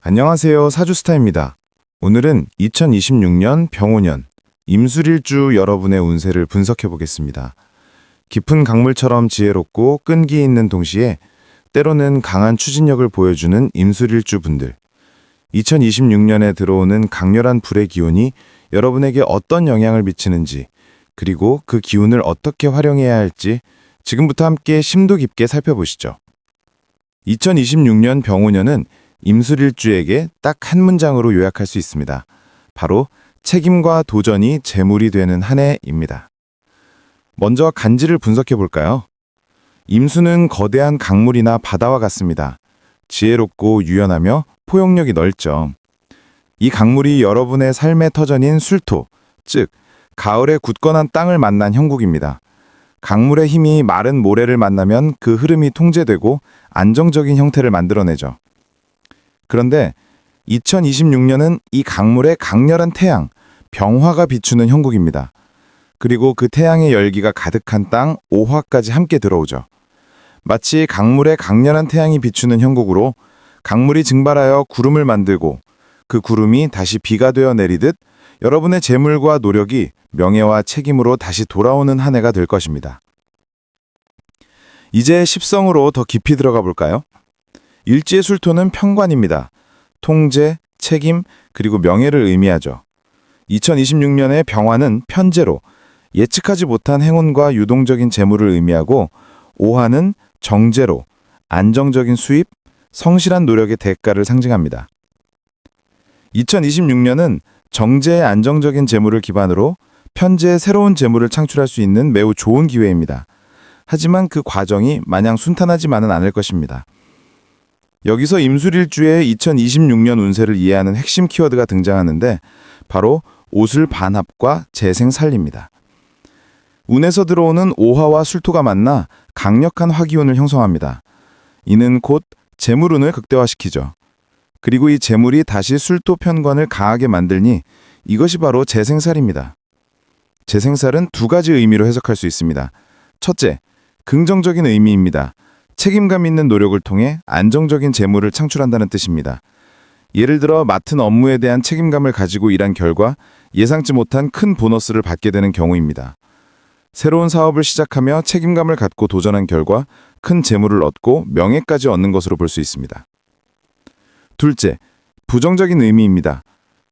안녕하세요. 사주스타입니다. 오늘은 2026년 병오년 임술일주 여러분의 운세를 분석해 보겠습니다. 깊은 강물처럼 지혜롭고 끈기 있는 동시에 때로는 강한 추진력을 보여주는 임술일주 분들. 2026년에 들어오는 강렬한 불의 기운이 여러분에게 어떤 영향을 미치는지, 그리고 그 기운을 어떻게 활용해야 할지 지금부터 함께 심도 깊게 살펴보시죠. 2026년 병오년은 임술일주에게 딱 한 문장으로 요약할 수 있습니다. 바로 책임과 도전이 재물이 되는 한 해입니다. 먼저 간지를 분석해 볼까요? 임수는 거대한 강물이나 바다와 같습니다. 지혜롭고 유연하며 포용력이 넓죠. 이 강물이 여러분의 삶의 터전인 술토, 즉 가을의 굳건한 땅을 만난 형국입니다. 강물의 힘이 마른 모래를 만나면 그 흐름이 통제되고 안정적인 형태를 만들어내죠. 그런데 2026년은 이 강물의 강렬한 태양, 병화가 비추는 형국입니다. 그리고 그 태양의 열기가 가득한 땅, 오화까지 함께 들어오죠. 마치 강물의 강렬한 태양이 비추는 형국으로 강물이 증발하여 구름을 만들고 그 구름이 다시 비가 되어 내리듯 여러분의 재물과 노력이 명예와 책임으로 다시 돌아오는 한 해가 될 것입니다. 이제 십성으로 더 깊이 들어가 볼까요? 일지의 술토는 평관입니다. 통제, 책임, 그리고 명예를 의미하죠. 2026년의 병화는 편제로 예측하지 못한 행운과 유동적인 재물을 의미하고 오화는 정제로 안정적인 수입, 성실한 노력의 대가를 상징합니다. 2026년은 정제의 안정적인 재물을 기반으로 편제의 새로운 재물을 창출할 수 있는 매우 좋은 기회입니다. 하지만 그 과정이 마냥 순탄하지만은 않을 것입니다. 여기서 임술일주의 2026년 운세를 이해하는 핵심 키워드가 등장하는데 바로 옷을 반합과 재생 살립니다. 운에서 들어오는 오화와 술토가 만나 강력한 화기운을 형성합니다. 이는 곧 재물운을 극대화시키죠. 그리고 이 재물이 다시 술토 편관을 강하게 만들니 이것이 바로 재생살입니다. 재생살은 두 가지 의미로 해석할 수 있습니다. 첫째, 긍정적인 의미입니다. 책임감 있는 노력을 통해 안정적인 재물을 창출한다는 뜻입니다. 예를 들어 맡은 업무에 대한 책임감을 가지고 일한 결과 예상치 못한 큰 보너스를 받게 되는 경우입니다. 새로운 사업을 시작하며 책임감을 갖고 도전한 결과 큰 재물을 얻고 명예까지 얻는 것으로 볼 수 있습니다. 둘째, 부정적인 의미입니다.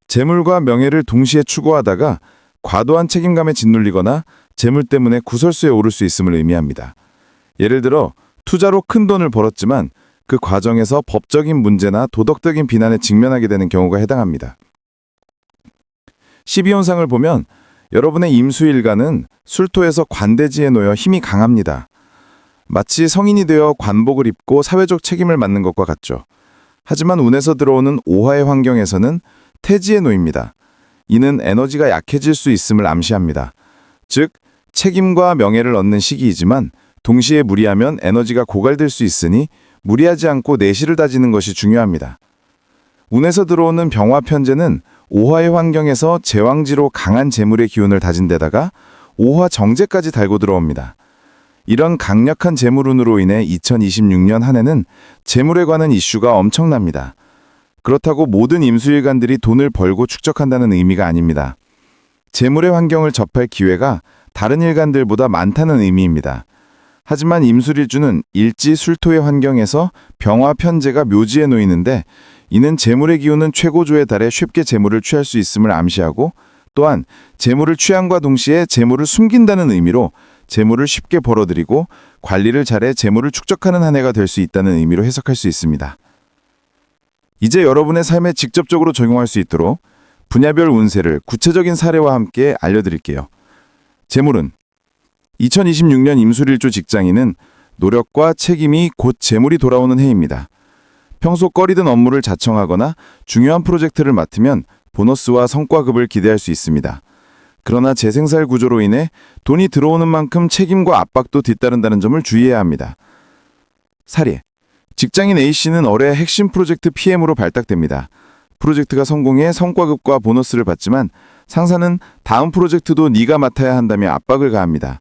재물과 명예를 동시에 추구하다가 과도한 책임감에 짓눌리거나 재물 때문에 구설수에 오를 수 있음을 의미합니다. 예를 들어 투자로 큰 돈을 벌었지만 그 과정에서 법적인 문제나 도덕적인 비난에 직면하게 되는 경우가 해당합니다. 12혼상을 보면 여러분의 임수일가는 술토에서 관대지에 놓여 힘이 강합니다. 마치 성인이 되어 관복을 입고 사회적 책임을 맡는 것과 같죠. 하지만 운에서 들어오는 오화의 환경에서는 태지에 놓입니다. 이는 에너지가 약해질 수 있음을 암시합니다. 즉, 책임과 명예를 얻는 시기이지만 동시에 무리하면 에너지가 고갈될 수 있으니 무리하지 않고 내실을 다지는 것이 중요합니다. 운에서 들어오는 병화 편제는 오화의 환경에서 제왕지로 강한 재물의 기운을 다진 데다가 오화 정제까지 달고 들어옵니다. 이런 강력한 재물운으로 인해 2026년 한 해는 재물에 관한 이슈가 엄청납니다. 그렇다고 모든 임수일간들이 돈을 벌고 축적한다는 의미가 아닙니다. 재물의 환경을 접할 기회가 다른 일간들보다 많다는 의미입니다. 하지만 임술일주는 일지 술토의 환경에서 병화 편제가 묘지에 놓이는데 이는 재물의 기운은 최고조에 달해 쉽게 재물을 취할 수 있음을 암시하고 또한 재물을 취함과 동시에 재물을 숨긴다는 의미로 재물을 쉽게 벌어들이고 관리를 잘해 재물을 축적하는 한 해가 될 수 있다는 의미로 해석할 수 있습니다. 이제 여러분의 삶에 직접적으로 적용할 수 있도록 분야별 운세를 구체적인 사례와 함께 알려드릴게요. 재물은 2026년 임술일주 직장인은 노력과 책임이 곧 재물이 돌아오는 해입니다. 평소 꺼리던 업무를 자청하거나 중요한 프로젝트를 맡으면 보너스와 성과급을 기대할 수 있습니다. 그러나 재생살 구조로 인해 돈이 들어오는 만큼 책임과 압박도 뒤따른다는 점을 주의해야 합니다. 사례. 직장인 A씨는 올해 핵심 프로젝트 PM으로 발탁됩니다. 프로젝트가 성공해 성과급과 보너스를 받지만 상사는 다음 프로젝트도 네가 맡아야 한다며 압박을 가합니다.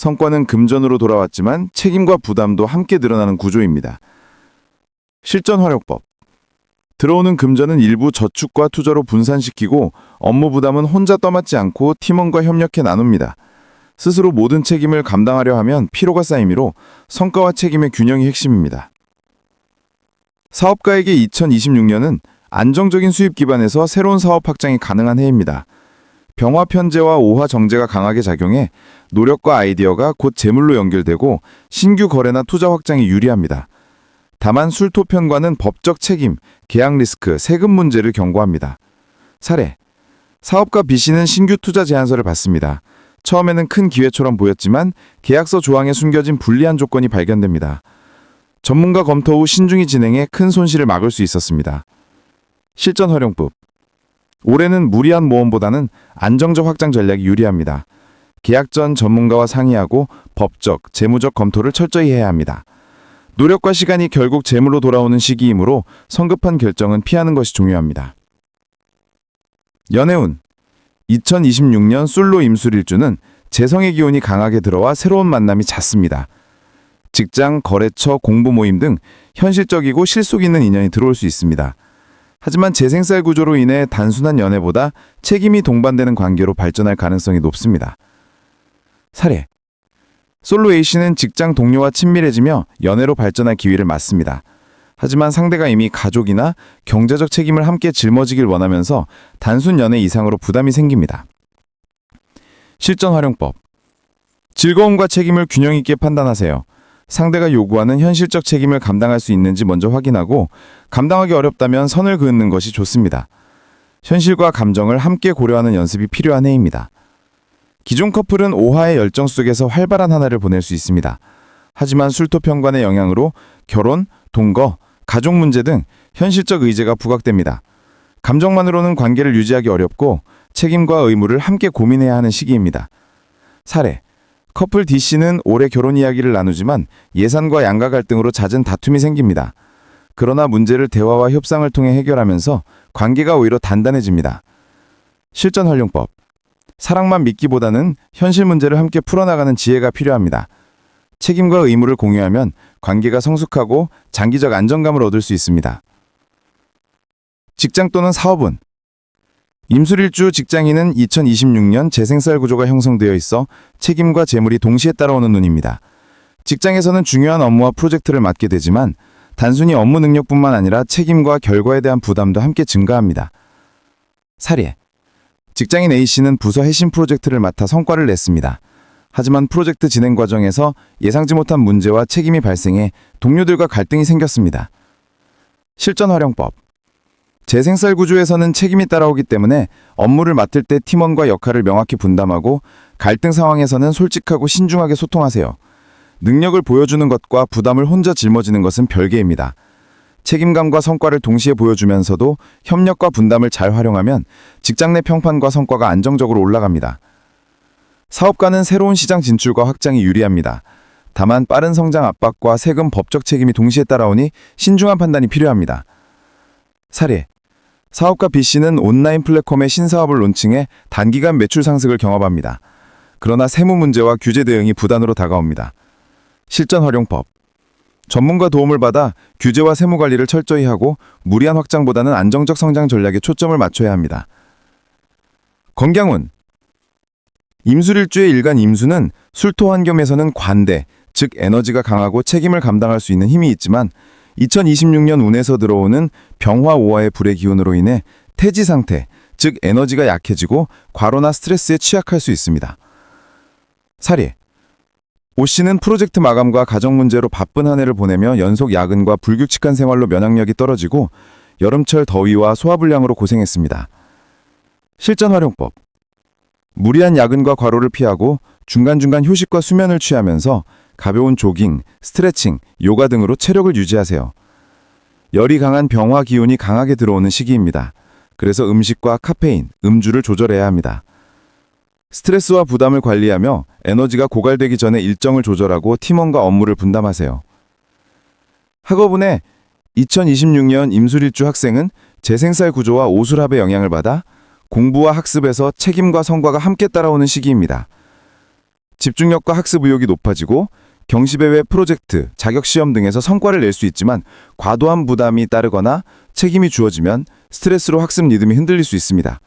성과는 금전으로 돌아왔지만 책임과 부담도 함께 늘어나는 구조입니다. 실전 활용법. 들어오는 금전은 일부 저축과 투자로 분산시키고 업무 부담은 혼자 떠맡지 않고 팀원과 협력해 나눕니다. 스스로 모든 책임을 감당하려 하면 피로가 쌓이므로 성과와 책임의 균형이 핵심입니다. 사업가에게 2026년은 안정적인 수입 기반에서 새로운 사업 확장이 가능한 해입니다. 병화 편제와 오화 정제가 강하게 작용해 노력과 아이디어가 곧 재물로 연결되고 신규 거래나 투자 확장이 유리합니다. 다만 술토 편과는 법적 책임, 계약 리스크, 세금 문제를 경고합니다. 사례 사업가 B씨는 신규 투자 제안서를 받습니다. 처음에는 큰 기회처럼 보였지만 계약서 조항에 숨겨진 불리한 조건이 발견됩니다. 전문가 검토 후 신중히 진행해 큰 손실을 막을 수 있었습니다. 실전 활용법 올해는 무리한 모험보다는 안정적 확장 전략이 유리합니다. 계약 전 전문가와 상의하고 법적, 재무적 검토를 철저히 해야 합니다. 노력과 시간이 결국 재물로 돌아오는 시기이므로 성급한 결정은 피하는 것이 중요합니다. 연애운 2026년 솔로 임술일주는 재성의 기운이 강하게 들어와 새로운 만남이 잦습니다. 직장, 거래처, 공부 모임 등 현실적이고 실속 있는 인연이 들어올 수 있습니다. 하지만 재생살 구조로 인해 단순한 연애보다 책임이 동반되는 관계로 발전할 가능성이 높습니다. 사례 솔로 A씨는 직장 동료와 친밀해지며 연애로 발전할 기회를 맞습니다. 하지만 상대가 이미 가족이나 경제적 책임을 함께 짊어지길 원하면서 단순 연애 이상으로 부담이 생깁니다. 실전 활용법 즐거움과 책임을 균형 있게 판단하세요. 상대가 요구하는 현실적 책임을 감당할 수 있는지 먼저 확인하고 감당하기 어렵다면 선을 그는 것이 좋습니다. 현실과 감정을 함께 고려하는 연습이 필요한 해입니다. 기존 커플은 오화의 열정 속에서 활발한 하나를 보낼 수 있습니다. 하지만 술토편관의 영향으로 결혼, 동거, 가족 문제 등 현실적 의제가 부각됩니다. 감정만으로는 관계를 유지하기 어렵고 책임과 의무를 함께 고민해야 하는 시기입니다. 사례 커플 D씨는 올해 결혼 이야기를 나누지만 예산과 양가 갈등으로 잦은 다툼이 생깁니다. 그러나 문제를 대화와 협상을 통해 해결하면서 관계가 오히려 단단해집니다. 실전 활용법 사랑만 믿기보다는 현실 문제를 함께 풀어나가는 지혜가 필요합니다. 책임과 의무를 공유하면 관계가 성숙하고 장기적 안정감을 얻을 수 있습니다. 직장 또는 사업은 임술일주 직장인은 2026년 재생살 구조가 형성되어 있어 책임과 재물이 동시에 따라오는 눈입니다. 직장에서는 중요한 업무와 프로젝트를 맡게 되지만 단순히 업무 능력뿐만 아니라 책임과 결과에 대한 부담도 함께 증가합니다. 사례 직장인 A씨는 부서 핵심 프로젝트를 맡아 성과를 냈습니다. 하지만 프로젝트 진행 과정에서 예상치 못한 문제와 책임이 발생해 동료들과 갈등이 생겼습니다. 실전 활용법 재생살 구조에서는 책임이 따라오기 때문에 업무를 맡을 때 팀원과 역할을 명확히 분담하고 갈등 상황에서는 솔직하고 신중하게 소통하세요. 능력을 보여주는 것과 부담을 혼자 짊어지는 것은 별개입니다. 책임감과 성과를 동시에 보여주면서도 협력과 분담을 잘 활용하면 직장 내 평판과 성과가 안정적으로 올라갑니다. 사업가는 새로운 시장 진출과 확장이 유리합니다. 다만 빠른 성장 압박과 세금 법적 책임이 동시에 따라오니 신중한 판단이 필요합니다. 사례 사업가 B씨는 온라인 플랫폼의 신사업을 론칭해 단기간 매출 상승을 경험합니다. 그러나 세무 문제와 규제 대응이 부담으로 다가옵니다. 실전 활용법 전문가 도움을 받아 규제와 세무 관리를 철저히 하고 무리한 확장보다는 안정적 성장 전략에 초점을 맞춰야 합니다. 건강운 임술일주의 일간 임수는 술토 환경에서는 관대, 즉 에너지가 강하고 책임을 감당할 수 있는 힘이 있지만 2026년 운에서 들어오는 병화 오화의 불의 기운으로 인해 태지 상태, 즉 에너지가 약해지고 과로나 스트레스에 취약할 수 있습니다. 사례 오 씨는 프로젝트 마감과 가정 문제로 바쁜 한 해를 보내며 연속 야근과 불규칙한 생활로 면역력이 떨어지고 여름철 더위와 소화불량으로 고생했습니다. 실전 활용법 무리한 야근과 과로를 피하고 중간중간 휴식과 수면을 취하면서 가벼운 조깅, 스트레칭, 요가 등으로 체력을 유지하세요. 열이 강한 병화 기운이 강하게 들어오는 시기입니다. 그래서 음식과 카페인, 음주를 조절해야 합니다. 스트레스와 부담을 관리하며 에너지가 고갈되기 전에 일정을 조절하고 팀원과 업무를 분담하세요. 학업운에 2026년 임술일주 학생은 재생살 구조와 오술합의 영향을 받아 공부와 학습에서 책임과 성과가 함께 따라오는 시기입니다. 집중력과 학습 의욕이 높아지고 경시배회 프로젝트, 자격시험 등에서 성과를 낼 수 있지만 과도한 부담이 따르거나 책임이 주어지면 스트레스로 학습 리듬이 흔들릴 수 있습니다.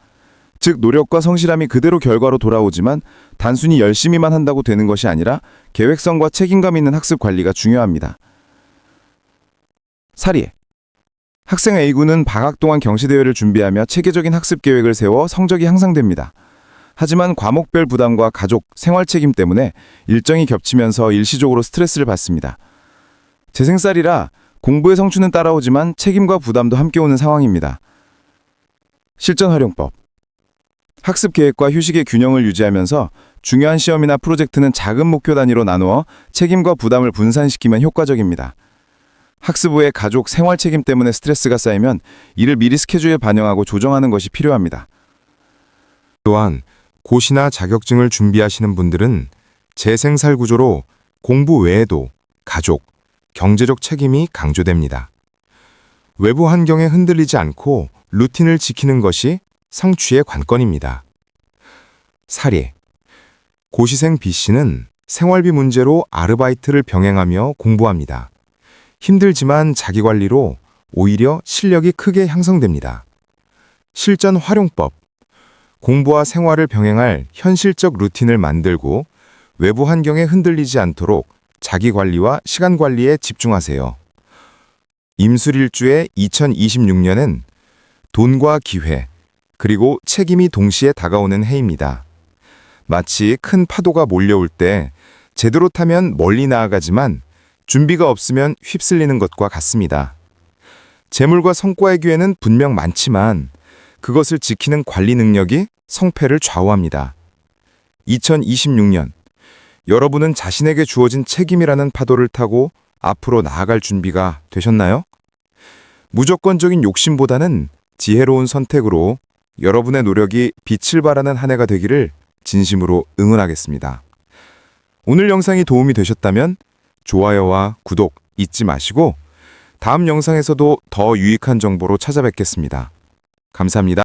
즉 노력과 성실함이 그대로 결과로 돌아오지만 단순히 열심히만 한다고 되는 것이 아니라 계획성과 책임감 있는 학습 관리가 중요합니다. 사리 학생 A군은 방학 동안 경시대회를 준비하며 체계적인 학습 계획을 세워 성적이 향상됩니다. 하지만 과목별 부담과 가족, 생활 책임 때문에 일정이 겹치면서 일시적으로 스트레스를 받습니다. 재생쌀이라 공부의 성취는 따라오지만 책임과 부담도 함께 오는 상황입니다. 실전 활용법 학습 계획과 휴식의 균형을 유지하면서 중요한 시험이나 프로젝트는 작은 목표 단위로 나누어 책임과 부담을 분산시키면 효과적입니다. 학습 후에 가족, 생활 책임 때문에 스트레스가 쌓이면 이를 미리 스케줄에 반영하고 조정하는 것이 필요합니다. 또한 고시나 자격증을 준비하시는 분들은 재생살 구조로 공부 외에도 가족, 경제적 책임이 강조됩니다. 외부 환경에 흔들리지 않고 루틴을 지키는 것이 성취의 관건입니다. 사례 고시생 B씨는 생활비 문제로 아르바이트를 병행하며 공부합니다. 힘들지만 자기관리로 오히려 실력이 크게 향상됩니다. 실전 활용법 공부와 생활을 병행할 현실적 루틴을 만들고 외부 환경에 흔들리지 않도록 자기 관리와 시간 관리에 집중하세요. 임술일주의 2026년은 돈과 기회, 그리고 책임이 동시에 다가오는 해입니다. 마치 큰 파도가 몰려올 때 제대로 타면 멀리 나아가지만 준비가 없으면 휩쓸리는 것과 같습니다. 재물과 성과의 기회는 분명 많지만 그것을 지키는 관리 능력이 성패를 좌우합니다. 2026년 여러분은 자신에게 주어진 책임이라는 파도를 타고 앞으로 나아갈 준비가 되셨나요? 무조건적인 욕심보다는 지혜로운 선택으로 여러분의 노력이 빛을 발하는 한 해가 되기를 진심으로 응원하겠습니다. 오늘 영상이 도움이 되셨다면 좋아요와 구독 잊지 마시고 다음 영상에서도 더 유익한 정보로 찾아뵙겠습니다. 감사합니다.